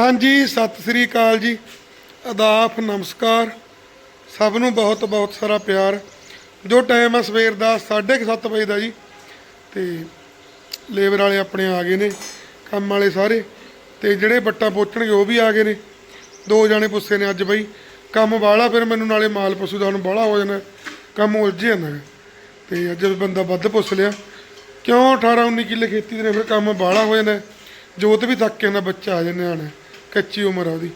ਹਾਂਜੀ, ਸਤਿ ਸ੍ਰੀ ਅਕਾਲ ਜੀ। ਅਦਾਫ ਨਮਸਕਾਰ। ਸਭ ਨੂੰ ਬਹੁਤ ਬਹੁਤ ਸਾਰਾ ਪਿਆਰ। ਜੋ ਟਾਈਮ ਆ ਸਵੇਰ ਦਾ 7:30 ਵਜੇ ਦਾ ਜੀ। ਤੇ ਲੇਬਰ ਵਾਲੇ ਆਪਣੇ ਆ ਗਏ ਨੇ, ਕੰਮ ਵਾਲੇ ਸਾਰੇ। ਤੇ ਜਿਹੜੇ ਬੱਟਾ ਪੋਚਣਗੇ, ਉਹ ਵੀ ਆ ਗਏ ਨੇ। ਦੋ ਜਾਣੇ ਪੁੱਛੇ ਨੇ ਅੱਜ ਬਈ, ਕੰਮ ਵਾਲਾ ਫਿਰ ਮੈਨੂੰ ਨਾਲੇ ਮਾਲ ਪਸ਼ੂ ਦਾ ਹੁਣ ਬਾਹਲਾ ਹੋ ਜਾਣਾ। ਕੰਮ ਉਲਝ ਜਾਂਦਾ ਹੈ। ਤੇ ਅੱਜ ਬੰਦਾ ਵੱਧ ਪੁੱਛ ਲਿਆ, ਕਿਉਂ 18 19 ਕਿੱਲੇ ਖੇਤੀ ਦੇ ਨੇ ਫਿਰ ਕੰਮ ਬਾਹਲਾ ਹੋ ਜਾਣਾ ਜੋਤ ਵੀ ਥੱਕ ਕੇ ਜਾਂਦਾ ਬੱਚਾ ਆ ਜਾਂਦਾ ਨਿਆਣਾ ਕੱਚੀ ਉਮਰ ਆ ਉਹਦੀ।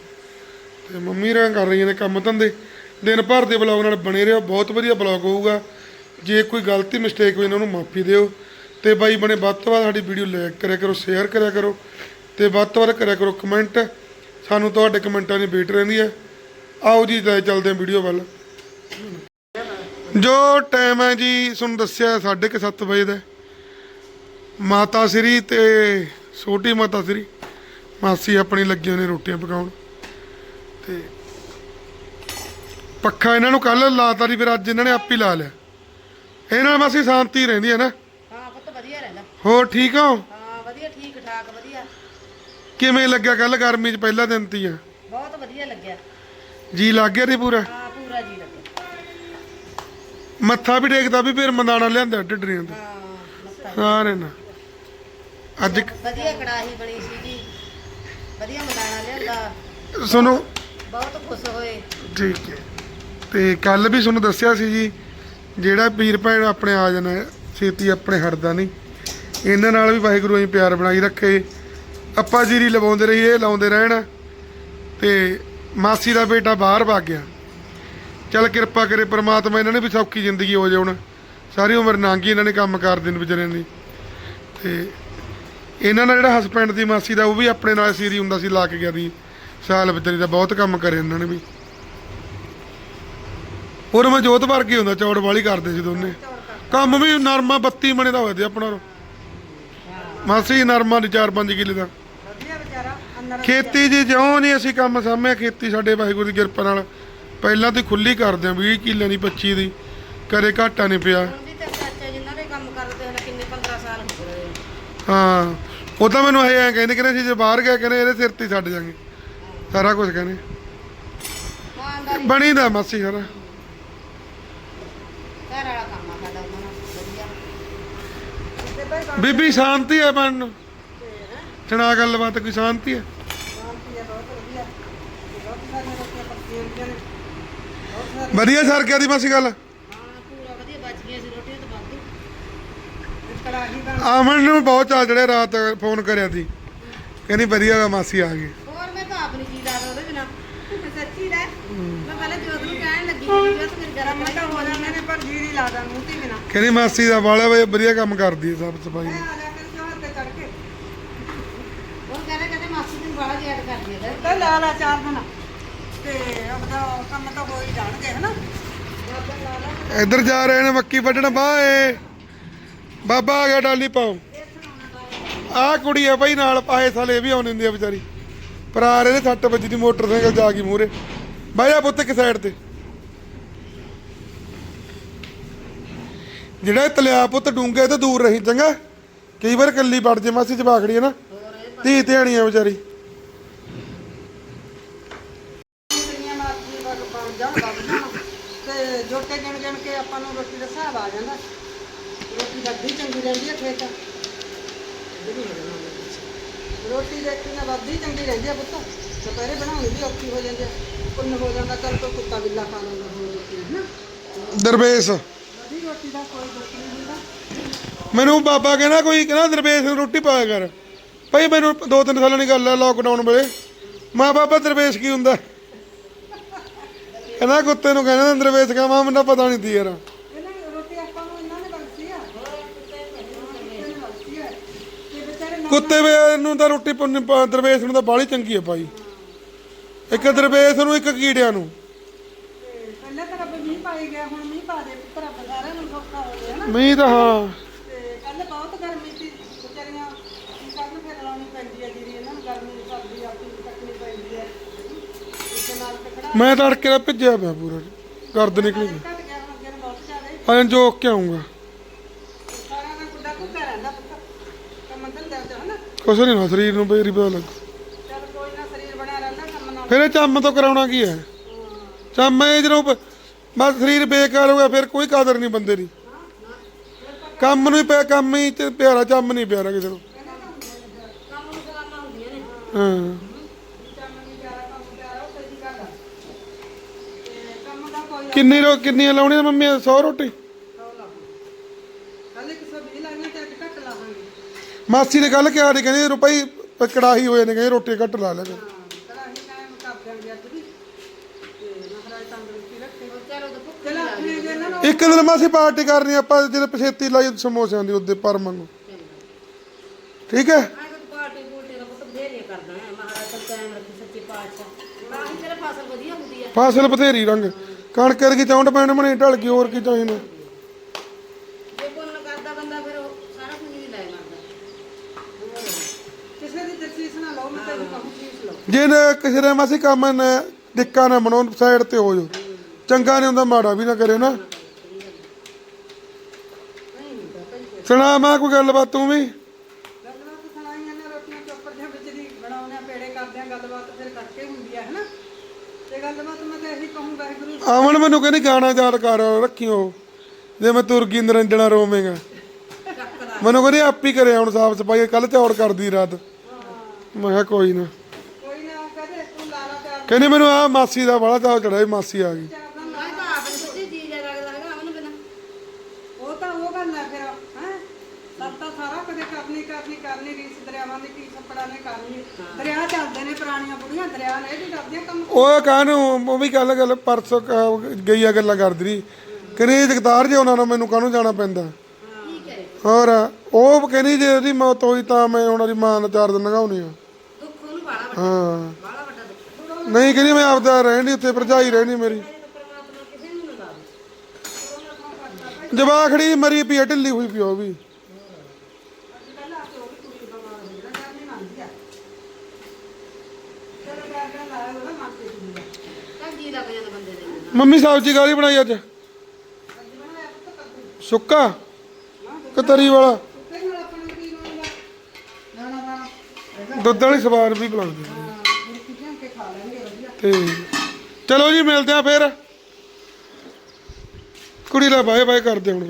ਤੇ ਮੰਮੀ ਰਾਂ ਕਰ ਰਹੀਆਂ ਨੇ ਕੰਮ ਧੰਦੇ। ਦਿਨ ਭਰ ਦੇ ਬਲੌਗ ਨਾਲ ਬਣੇ ਰਹੋ, ਬਹੁਤ ਵਧੀਆ ਬਲੌਗ ਹੋਊਗਾ। ਜੇ ਕੋਈ ਗਲਤੀ ਮਿਸਟੇਕ ਹੋਈ ਇਹਨਾਂ ਨੂੰ ਮਾਫੀ ਦਿਓ। ਤੇ ਬਾਈ ਬਣੇ, ਵੱਧ ਤੋਂ ਵੱਧ ਸਾਡੀ ਵੀਡੀਓ ਲਾਈਕ ਕਰਿਆ ਕਰੋ ਸ਼ੇਅਰ ਕਰਿਆ ਕਰੋ। ਤੇ ਵੱਧ ਤੋਂ ਵੱਧ ਕਰਿਆ ਕਰੋ ਕਮੈਂਟ ਸਾਨੂੰ ਤੁਹਾਡੇ ਕਮੈਂਟਾਂ ਦੀ ਵੇਟ ਰਹਿੰਦੀ ਹੈ। ਆਓ ਜੀ ਚੱਲਦੇ ਹਾਂ ਵੀਡੀਓ ਵੱਲ। ਜੋ ਟਾਈਮ ਹੈ ਜੀ, ਤੁਹਾਨੂੰ ਦੱਸਿਆ 7:30 ਵਜੇ ਦਾ। ਮਾਤਾ ਸ੍ਰੀ ਤੇ ਛੋਟੀ ਮਾਤਾ ਸ੍ਰੀ। ਮਾਸੀ ਆਪਣੀ ਲੱਗੀ ਨੇ ਰੋਟੀਆਂ ਪਕਾਉਣ। ਤੇ ਪੱਖਾ ਇਹਨਾਂ ਨੂੰ ਕੱਲ ਲਾਤਾ ਦੀ ਫਿਰ ਅੱਜ ਇਹਨਾਂ ਨੇ ਆਪ ਹੀ ਲਾ ਲਿਆ। ਇਹਨਾਂ ਨਾਲ ਮਾਸੀ ਸ਼ਾਂਤੀ ਰਹਿੰਦੀ ਹੈ ਨਾ। ਹਾਂ ਪੁੱਤ ਵਧੀਆ ਰਹਿੰਦਾ। ਹੋਰ ਠੀਕ ਹੋ? ਹਾਂ ਵਧੀਆ ਠੀਕ ਠਾਕ ਵਧੀਆ। ਕਿਵੇਂ ਲੱਗਿਆ ਕੱਲ ਗਰਮੀ 'ਚ ਪਹਿਲਾ ਦਿਨ ਤੀ ਆ ਬਹੁਤ ਵਧੀਆ ਲੱਗਿਆ। ਜੀ ਲੱਗ ਗਿਆ ਤੇ ਪੂਰਾ? ਹਾਂ ਪੂਰਾ ਜੀ ਲੱਗਿਆ। ਮੱਥਾ ਵੀ ਟੇਕਦਾ ਵੀ ਫਿਰ ਮੰਦਾਣਾ ਲਿਆਂਦਾ ਢਿੱਡਰੀਆਂ ਤੋਂ। ਹਾਂ ਸਾਰੇ ਨਾ ਅੱਜ ਵਧੀਆ ਕੜਾਹੀ ਬਣੀ ਸੀਗੀ। ਵਧੀਆ ਮਦਾਨਾ ਲਿਆਂਦਾ। ਸੁਣੋ। ਬਹੁਤ ਖੁਸ਼ ਹੋਏ। ਠੀਕ ਹੈ। ਤੇ ਕੱਲ ਵੀ ਤੁਹਾਨੂੰ ਦੱਸਿਆ ਸੀ ਜੀ ਜਿਹੜਾ ਵੀਰ ਭੈਣ ਆਪਣੇ ਆ ਜਾਣਾ ਛੇਤੀ ਆਪਣੇ ਹਟਦਾ ਨਹੀਂ। ਇਹਨਾਂ ਨਾਲ ਵੀ ਵਾਹਿਗੁਰੂ ਜੀ ਪਿਆਰ ਬਣਾਈ ਰੱਖੇ। ਆਪਾਂ ਜੀਰੀ ਲਵਾਉਂਦੇ ਰਹੀਏ ਲਾਉਂਦੇ ਰਹਿਣ। ਤੇ ਮਾਸੀ ਦਾ ਬੇਟਾ ਬਾਹਰ ਭੱਗ ਗਿਆ। ਚੱਲ ਕਿਰਪਾ ਕਰੇ ਪ੍ਰਮਾਤਮਾ ਇਹਨਾਂ ਨੇ ਵੀ ਸੌਖੀ ਜ਼ਿੰਦਗੀ ਹੋ ਜਾਏ ਹੁਣ ਸਾਰੀ ਉਮਰ ਨਾਂਗੀ ਇਹਨਾਂ ਨੇ ਕੰਮ ਕਰਦੇ ਨੇ ਵਿਚਾਰਿਆਂ ਦੀ। ਤੇ ਇਹਨਾਂ ਨਾਲ ਜਿਹੜਾ ਹਸਬੈਂਡ ਦੀ ਮਾਸੀ ਦਾ ਉਹ ਵੀ ਆਪਣੇ ਨਾਲ ਸੀਰੀ ਹੁੰਦਾ ਸੀ ਲਾ ਕੇ ਗਿਆ ਦੀ ਸਾਲ ਵਿਚਾਰੀ ਦਾ ਬਹੁਤ ਕੰਮ ਕਰੇ ਇਹਨਾਂ ਨੇ ਵੀ। ਹੋਰ ਮੈਂ ਜੋਤ ਵਰਗੇ ਹੁੰਦਾ ਚੌੜ ਵਾਲੀ ਕਰਦੇ ਸੀ ਦੋਨੇ। ਕੰਮ ਵੀ ਨਰਮਾ 32 ਮਣੇ ਦਾ ਹੋਇਆ ਸੀ ਆਪਣਾ ਮਾਸੀ ਨਰਮਾ ਦੀ 4-5 ਕਿੱਲੇ ਦਾ। ਵਧੀਆ ਵਿਚਾਰਾ ਅੰਦਰ ਖੇਤੀ ਜੀ ਜਿਉਂ ਨਹੀਂ ਅਸੀਂ ਕੰਮ ਸਾਂਭਿਆ ਖੇਤੀ ਸਾਡੇ ਵਾਹਿਗੁਰੂ ਦੀ ਕਿਰਪਾ ਨਾਲ। ਪਹਿਲਾਂ ਤੇ ਖੁੱਲੀ ਕਰਦੇ ਆ 20 ਕਿੱਲਿਆਂ ਦੀ 25 ਦੀ। ਕਰੇ ਘਾਟਾ ਨਹੀਂ ਪਿਆ। ਹੁਣ ਵੀ ਤੇ ਚਾਚਾ ਜਿਨ੍ਹਾਂ ਦੇ ਕੰਮ ਕਰਦੇ ਹਨ ਕਿੰਨੇ 15 ਸਾਲ ਹੋ ਗਏ। ਹਾਂ। ਉਹ ਤਾਂ ਮੈਨੂੰ ਇਹ ਐਂ ਕਹਿੰਦੇ ਕਹਿੰਦੇ ਸੀ ਜੇ ਬਾਹਰ ਗਿਆ ਕਹਿੰਦੇ ਇਹਦੇ ਸਿਰ ਤੇ ਹੀ ਛੱਡ ਜਾਾਂਗੇ। ਸਾਰਾ ਕੁਝ ਕਹਿੰਦੇ। ਬਣੀ ਦਾ ਮਾਸੀ ਸਾਰਾ। ਘਰ ਵਾਲਾ ਕੰਮ ਆ ਸਾਡਾ ਉਹਨਾਂ ਨਾਲ ਵਧੀਆ ਬੀਬੀ, ਸ਼ਾਂਤੀ ਹੈ ਮਨ ਨੂੰ। ਸੁਣਾ ਗੱਲਬਾਤ, ਕੋਈ ਸ਼ਾਂਤੀ ਹੈ? ਵਧੀਆ ਸਰ ਗਿਆ ਦੀ ਮਾਸੀ ਗੱਲ ਹਾਂ ਪੂਰਾ ਵਧੀਆ ਬਚ ਗਈਆਂ ਸੀ ਰੋਟੀਆਂ ਤਾਂ ਬੰਦ ਕੜਾਹੀ ਨੂੰ ਬਹੁਤ ਚਾਲ ਚੜਿਆ ਰਾਤ ਫੋਨ ਕਰਿਆ ਸੀ। ਕਹਿੰਦੀ ਵਧੀਆ ਵਾ ਮਾਸੀ ਆ ਗਈ ਹੋਰ ਮੈਂ ਤਾਂ ਆਪਣੀ ਚੀਜ਼ ਆਦਾ ਉਹਦੇ ਬਿਨਾ। ਸੱਚੀ ਦਾ ਮੈਂ ਪਹਿਲਾਂ ਜੋਤ ਨੂੰ ਕਹਿਣ ਲੱਗੀ ਕਿ ਜੋਤ ਮੇਰੀ ਗਰਮ ਤਾਂ ਹੋ ਜਾਂਦੇ ਨੇ ਪਰ ਜੀਰੀ ਲਾ ਦਾਂ ਮੂੰਹ ਤੇ ਬਿਨਾ। ਕਹਿੰਦੀ ਮਾਸੀ ਦਾ ਬਾਲਾ ਵਧੀਆ ਕੰਮ ਕਰਦੀ ਹੈ ਸਾਫ਼ ਸਫ਼ਾਈ। ਆ ਜਾ ਕੇ ਜੋਤ ਤੇ ਚੜ ਕੇ ਉਹ ਕਹਿੰਦੇ ਕਹਿੰਦੇ ਮਾਸੀ ਨੂੰ ਬੜਾ ਜ਼ਿਆਦਾ ਕਰਦੀ ਹੈ ਤਾਂ ਲਾ ਲਾ ਚਾਰ ਦਿਨ ਤੇ ਆਪਦਾ ਕੰਮ ਤਾਂ ਹੋ ਹੀ ਜਾਣਗੇ ਹਨਾ? ਇੱਧਰ ਜਾ ਰਹੇ ਨੇ ਮੱਕੀ ਵੱਢਣ ਬਾਏ। ਬਾਬਾ ਆ ਗਿਆ ਡਾਲੀ ਪਾਓ ਆਹ ਕੁੜੀ ਆ ਭਾਈ ਨਾਲ ਪਾਏ ਸਾਲੇ, ਇਹ ਵੀ ਆਉਣ ਦਿੰਦੀ ਆ ਵਿਚਾਰੀ। ਪਰ ਰਹੇ ਨੇ ਸੱਟ ਵੱਜੀ ਦੀ ਮੋਟਰਸਾਈਕਲ ਜਾ ਗਈ ਮੂਰੇ ਬਾਈ ਆ ਪੁੱਤ ਇੱਕ ਸਾਈਡ ਤੇ। ਜਿਹੜਾ ਤਲਿਆ ਪੁੱਤ ਡੂੰਗੇ ਤੋਂ ਦੂਰ ਰਹੀ, ਚੰਗਾ? ਕਈ ਵਾਰ ਕੱਲੀ ਵੜ ਜੇ, ਮਾਸੀ ਚ ਬਾਖੜੀ ਹੈ ਨਾ। ਧੀ ਧਿਆਣੀ ਆ ਵਿਚਾਰੀ। ਤੇ ਜੋਟੇ ਗਿਣ ਗਿਣ ਕੇ ਆਪਾਂ ਨੂੰ ਰੋਟੀ ਦਾ ਹਿਸਾਬ ਆ ਜਾਂਦਾ। ਵੱਧੀ ਚੰਗੀ ਰਹਿੰਦੀ ਹੈ ਖੇਤ। ਰੋਟੀ ਦੇਖੀ ਨਾ ਵੱਧੀ ਚੰਗੀ ਰਹਿੰਦੀ ਹੈ ਪੁੱਤ। ਦੁਪਹਿਰੇ ਬਣਾਉਣੀ ਵੀ ਔਖੀ ਹੋ ਜਾਂਦੀ ਹੈ ਪੁੰਨ ਹੋ ਜਾਂਦਾ ਚੱਲ ਕੋਈ ਕੁੱਤਾ ਬਿੱਲਾ ਖਾ ਲੈਂਦਾ ਹੋਰ ਰੋਟੀ ਹੈ ਨਾ। ਦਰਵੇਸ਼। ਵਧੀ ਰੋਟੀ ਦਾ ਕੋਈ ਦੁੱਖ ਨਹੀਂ ਹੁੰਦਾ। ਮੈਨੂੰ ਬਾਬਾ ਕਹਿੰਦਾ ਕੋਈ ਕਹਿੰਦਾ ਦਰਵੇਸ਼ ਰੋਟੀ ਪਾਇਆ ਕਰ। ਭਾਈ ਮੈਨੂੰ ਦੋ ਤਿੰਨ ਸਾਲਾਂ ਦੀ ਗੱਲ ਆ ਲੋਕਡਾਊਨ ਵੇਲੇ। ਮਾਂ ਬਾਬਾ ਦਰਵੇਸ਼ ਕੀ ਹੁੰਦਾ? ਕਹਿੰਦਾ ਕੁੱਤੇ ਨੂੰ ਕਹਿੰਦਾ ਦਰਵੇਸ਼ ਕਾ ਮਾਂ ਮੈਨੂੰ ਪਤਾ ਨਹੀਂ ਤੀ ਯਾਰ ਇਹਨਾਂ ਨੇ ਰੋਟੀ ਆਪਾਂ ਨੂੰ ਇਹਨਾਂ ਨੇ ਬਖਸ਼ੀ ਆ ਇਹਨਾਂ ਨੇ ਬਖਸ਼ੀ ਆ ਤੇ ਵਿਚਾਰੇ ਨਾ ਕੁੱਤੇ ਵੇ ਨੂੰ ਤਾਂ ਰੋਟੀ ਪੁੰਨ- ਪ- ਦਰਵੇਸ਼ ਨੂੰ ਤਾਂ ਬਾਹਲੀ ਚੰਗੀ ਹੈ ਭਾਈ। ਇੱਕ ਦਰਵੇਸ਼ ਨੂੰ ਇੱਕ ਕੀੜਿਆਂ ਨੂੰ। ਤੇ ਪਹਿਲਾਂ ਤਾਂ ਰੱਬ ਮੀਂਹ ਪਾਈ ਗਿਆ ਹੁਣ ਮੀਂਹ ਪਾ ਦੇ ਪੁੱਤਰ ਰੱਬ ਸਾਰਿਆਂ ਨੂੰ ਸੌਖਾ ਹੋ ਗਿਆ ਨਾ। ਮੀਂਹ ਤਾਂ ਹਾਂ। ਤੇ ਕੱਲ ਬਹੁਤ ਗਰਮੀ ਸੀ ਵਿਚਾਰੀਆਂ ਕੀ ਕਰਨ ਫਿਰ ਲਾਉਣੀ ਪੈਂਦੀ ਹੈ ਜਿਹੜੀ ਇਹਨਾਂ ਨੂੰ ਗਰਮੀ ਸਰਦੀ ਆਪੀ ਕੱਟਣੀ ਪੈਂਦੀ ਹੈ ਇਸੇ ਨਾਲ ਤੇ ਖੜਾ। ਮੈਂ ਤੜਕੇ ਦਾ ਭਿੱਜਿਆ ਪਿਆ ਪੂਰਾ ਗਰਦ ਨਿਕਲੀ ਗਈ ਘਟ ਗਿਆ ਹੁਣ ਅੱਗੇ ਨੂੰ ਬਹੁਤ ਜ਼ਿਆਦਾ ਹੀ। ਜੋਕ ਕੇ ਆਉਂਗਾ ਸਾਰਾ ਦਿਨ ਕੁੱਡਾ ਕੁੱਕਾ ਰਹਿੰਦਾ ਪੁੱਤ ਕੰਮ ਧੰਦੇ ਚ ਹਨਾ ਕੁਛ ਨਹੀਂ ਨਾ ਸਰੀਰ ਨੂੰ ਬੇਰੀ ਪਤਾ ਲੱਗ। ਚੱਲ ਕੋਈ ਨਾ ਸਰੀਰ ਫਿਰ ਇਹ ਚੰਮ ਤੋਂ ਕਰਾਉਣਾ ਕੀ ਹੈ? ਚੰਮ ਇਹ ਜਦੋਂ ਬਸ ਸਰੀਰ ਬੇਕਾਰ ਹੋ ਗਿਆ ਫਿਰ ਕੋਈ ਕਦਰ ਨਹੀਂ ਬੰਦੇ ਦੀ। ਕੰਮ ਨੂੰ ਹੀ ਪਿਆ ਕੰਮ ਹੀ ਤੇ ਪਿਆਰਾ ਚੰਮ ਨਹੀਂ ਪਿਆਰਾ ਕਿਸੇ ਨੂੰ। ਕੰਮ ਨੂੰ ਸਲਾਮਾਂ ਹੁੰਦੀਆਂ ਨੇ। ਹਾਂ। ਕੰਮ ਨਹੀਂ ਪਿਆਰਾ ਕੰਮ ਪਿਆਰਾ ਉਹ ਸਹੀ ਗੱਲ ਆ। ਤੇ ਕੰਮ ਦਾ ਕੋਈ ਕਿੰਨੀ ਰੋ ਕਿੰਨੀਆਂ ਲਾਉਣੀਆਂ ਮੰਮੀ 100 ਰੋਟੀ ਕੱਲ 120 ਲਾਈਆਂ ਤੇ ਅੱਜ ਘੱਟ ਲਾਵਾਂਗੇ ਮਾਸੀ ਨੇ ਕੱਲ ਕਿਹਾ ਨਹੀਂ ਕਹਿੰਦੀ ਰੁਪਈ ਕੜਾਹੀ ਹੋਏ ਨੇ ਕਹਿੰਦੇ ਰੋਟੀ ਘੱਟ ਲਾ ਲੈ ਹਾਂ ਕਰਾਹੀ ਕਾਇਮ ਕਰ ਦਿਆਂਗੇ ਅੱਜ ਵੀ ਤੇ। ਮਹਾਰਾਜ ਤੰਦਰੁਸਤੀ ਰੱਖੇ ਚਲੋ ਤਾਂ ਭੁੱਖ ਚਲ ਆਪਣੇ ਜੇ ਨਾ ਇੱਕ ਦਿਨ ਮਾਸੀ ਪਾਰਟੀ ਕਰਨੀ, ਆਪਾਂ ਜਿਹੜੇ ਪਛੇਤੀ ਲਾਈ ਸਮੋਸਿਆਂ ਦੀ ਉਹਦੇ ਪਰਮਨ ਨੂੰ ਠੀਕ ਹੈ? ਆਹ ਤਾਂ ਪਾਰਟੀ ਪੂਰਟੀ ਦਾ ਪੁੱਤ ਬਥੇਰੀਆਂ ਕਰਦਾ ਹੈ ਮਹਾਰਾਜ ਤਾਂ ਕਾਇਮ ਰੱਖੇ ਸੱਚੇ ਪਾਤਸ਼ਾਹ ਤਾਂ ਹੀ ਤੇਰੇ ਫਸਲ ਵਧੀਆ ਹੁੰਦੀ ਹੈ ਫਸਲ ਬਥੇਰੀ ਰੰਗ। ਕਣਕ ਵਰਗੀ ਚੌਂਟ ਪੈਣ ਬਣੀ ਢਲ ਗਈ, ਹੋਰ ਕੀ ਚਾਹੀਦਾ ਜੇ ਪੁੰਨ ਕਰਦਾ ਬੰਦਾ ਫਿਰ ਉਹ ਸਾਰਾ ਕੁਝ ਹੀ ਲੈ ਲੈਂਦਾ ਕਿਸੇ ਦੀ ਦਰਸੀਸ ਨਾ ਲਓ ਮੈਂ ਤੈਨੂੰ ਕਹੂੰ ਚੀਜ਼ ਲਓ। ਜੇ ਨਾ ਕਿਸੇ ਦੇ ਮਾਸੀ ਕੰਮ ਨੇ ਟਿੱਕਾ ਨਾ ਬਣਾਉਣ ਸਾਈਡ ਤੇ ਹੋ ਜਾਓ। ਚੰਗਾ ਨਹੀਂ ਹੁੰਦਾ ਮਾੜਾ ਵੀ ਨਾ ਕਰੇ ਨਾ। ਨਹੀਂ ਹੁੰਦਾ ਭਾਈ ਸੁਣਾ ਮੈਂ ਕੋਈ ਗੱਲਬਾਤ ਤੂੰ ਵੀ? ਗੱਲਬਾਤ ਸੁਣਾਈਆਂ ਨੇ ਰੋਟੀਆਂ ਚੋਪੜ ਦੇ ਵਿੱਚ ਦੀ ਬਣਾਉਂਦੇ ਆ ਪੇੜੇ ਕਰਦੇ ਆ ਗੱਲਬਾਤ ਫਿਰ ਕਰਕੇ ਹੁੰਦੀ ਆ ਹੈਨਾ? ਤੇ ਗੱਲਬਾਤ ਮੈਂ ਤਾਂ ਇਹੀ ਕਹੂੰ ਵਾਹਿਗੁਰੂ ਆਵਣ ਮੈਨੂੰ ਕਹਿੰਦੀ ਗਾਣਾ ਯਾਦ ਕਰ ਰੱਖਿਓ। ਜੇ ਮੈਂ ਤੁਰ ਗਈ ਨਰੰਜਣਾ ਰੋਵੇਂਗਾ। ਮੈਨੂੰ ਕਹਿੰਦੀ ਆਪ ਹੀ ਕਰੇ ਹੁਣ ਸਾਫ਼ ਸਫ਼ਾਈ ਕੱਲ ਚੌੜ ਕਰਦੀ ਰਾਤ। ਮੈਂ ਕਿਹਾ ਕੋਈ ਨਾ। ਕੋਈ ਨਾ ਕਹਦੇ ਤੂੰ ਲਾਲਾ ਪਿਆਰ ਕਹਿੰਦੀ ਮੈਨੂੰ ਆ ਮਾਸੀ ਦਾ ਬੜਾ ਚਾਅ ਚੜਿਆ ਮਾਸੀ ਆ ਗਈ। ਚਾਰ ਦਾ ਮੈਂ ਤਾਂ ਆਪ ਨੂੰ ਸੱਚੀ ਜੀ ਜਾ ਲੱਗਦਾ ਹੈਗਾ ਅਮਨ ਬਿਨਾ ਉਹ ਤਾਂ ਉਹ ਗੱਲ ਹੈ ਫਿਰ ਹੈ? ਸਭ ਤਾਂ ਸਾਰਾ ਕਦੇ ਕਰਨੀ ਕਰਨੀ ਕਰਨੀ ਰੀਸ ਦਰਿਆਵਾਂ ਦੀ ਕੀ ਛੱਪੜਾਂ ਨੇ ਕਰਨੀ। ਦਰਿਆ ਚੱਲਦੇ ਨੇ ਪੁਰਾਣੀਆਂ ਬੁੜੀਆਂ ਦਰਿਆ ਨੇ ਇਹ ਵੀ ਕਰਦੀਆਂ ਕੰਮ। ਉਹ ਕਾਹਨੂੰ ਉਹ ਵੀ ਕੱਲ ਗੱਲ ਪਰਸੋਂ ਕ- ਗਈ ਆ ਗੱਲਾਂ ਕਰਦੀ ਰਹੀ। ਕਹਿੰਦੀ ਜਗਤਾਰ ਜੇ ਉਹਨਾਂ ਨੂੰ ਮੈਨੂੰ ਕਾਹਨੂੰ ਜਾਣਾ ਪੈਂਦਾ? ਹੋਰ ਉਹ ਕਹਿੰਦੀ ਜੇ ਉਹਦੀ ਮੌਤ ਹੋਈ ਤਾਂ ਮੈਂ ਉਹਨਾਂ ਦੀ ਮਾਂ ਨਾਲ ਚਾਰ ਦਿਨ ਲੰਘਾਉਣੀ ਆ। ਦੁੱਖ ਉਹਨੂੰ ਬਾਲਾ ਵੱਡਾ ਹਾਂ। ਬਾਲਾ ਵੱਡਾ ਦੁੱਖ। ਨਹੀਂ ਕਹਿੰਦੀ ਮੈਂ ਆਪਦਾ ਰਹਿਣੀ ਉੱਥੇ ਭਰਜਾਈ ਰਹਿਣੀ ਮੇਰੀ। ਜਵਾਖੜੀ ਮਰੀ ਪਈ ਆ, ਢਿੱਲੀ ਹੋਈ ਪਈ ਉਹ ਵੀ। ਮੰਮੀ ਸਬਜ਼ੀ ਕਾਹਦੀ ਬਣਾਈ ਅੱਜ। ਸੁੱਕਾ। ਕਿ ਤਰੀ ਵਾਲਾ। ਦੁੱਧ ਵਾਲੀ ਸਵਾਰ ਵੀ ਬਣਾਉਂਦੇ ਤੇ ਚਲੋ ਜੀ, ਮਿਲਦੇ ਆ ਫੇਰ। ਕੁੜੀ ਦਾ ਬਾਏ ਬਾਏ ਕਰਦੇ ਹੁਣ।